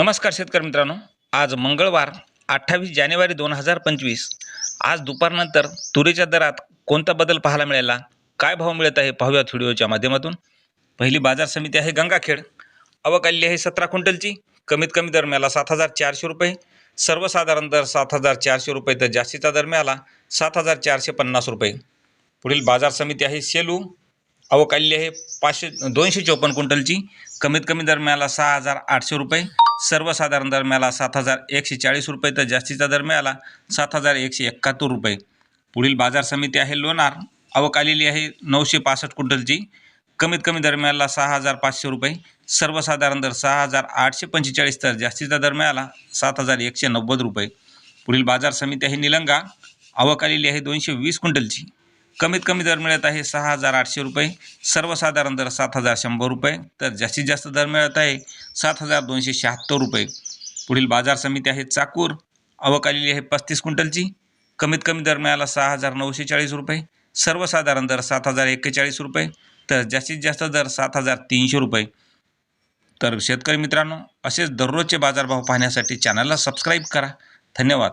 नमस्कार शेतकरी मित्रांनो. आज मंगळवार अठ्ठावीस जानेवारी दोन हजार पंचवीस. आज दुपारनंतर तुरीच्या दरात कोणता बदल पाहायला मिळाला? काय भाव मिळत आहे? पाहूयात व्हिडिओच्या माध्यमातून. पहिली बाजार समिती आहे गंगाखेड. आवक आलेली आहे सतरा क्विंटलची. कमीत कमी दर मिळाला सात हजार चारशे रुपये. सर्वसाधारण दर सात हजार चारशे रुपये तर जास्तीचा दर मिळाला सात हजार चारशे पन्नास रुपये. पुढील बाजार समिती आहे सेलू. आवक आलेली आहे पाचशे दोनशे चौपन्न क्विंटलची. कमीत कमी दर मिळाला सहा हजार आठशे रुपये. सर्वसाधारण दर मिळाला सात हजार एकशे चाळीस रुपये तर जास्तीचा दर मिळाला सात हजार एकशे एकाहत्तर रुपये. पुढील बाजार समिती आहे लोणार. आवक आलेली आहे नऊशे पासष्ट क्विंटलची. कमीत कमी दर मिळाला सहा हजार पाचशे रुपये. सर्वसाधारण दर सहा हजार आठशे पंचेचाळीस तर जास्तीचा दर मिळाला सात हजार एकशे नव्वद रुपये. पुढील बाजार समिती आहे निलंगा. आवक आलेली आहे दोनशे वीस क्विंटलची. कमीत कमी दर मिळत आहे सहा हजार आठशे रुपये. सर्वसाधारण दर सात हजार शंभर रुपये. तर जास्तीत जास्त दर मिळत आहे सात हजार दोनशे शहात्तर रुपये. पुढील बाजार समिती आहे चाकूर. आवक आलेली आहे पस्तीस क्विंटलची. कमीत कमी दर मिळाला सहा हजार नऊशे चाळीस रुपये. सर्वसाधारण दर सात हजार एक्केचाळीस रुपये. तर जास्तीत जास्त दर सात हजार तीनशे रुपये. तर शेतकरी मित्रांनो असेच दररोजचे बाजारभाव पाहण्यासाठी चॅनलला सबस्क्राईब करा. धन्यवाद.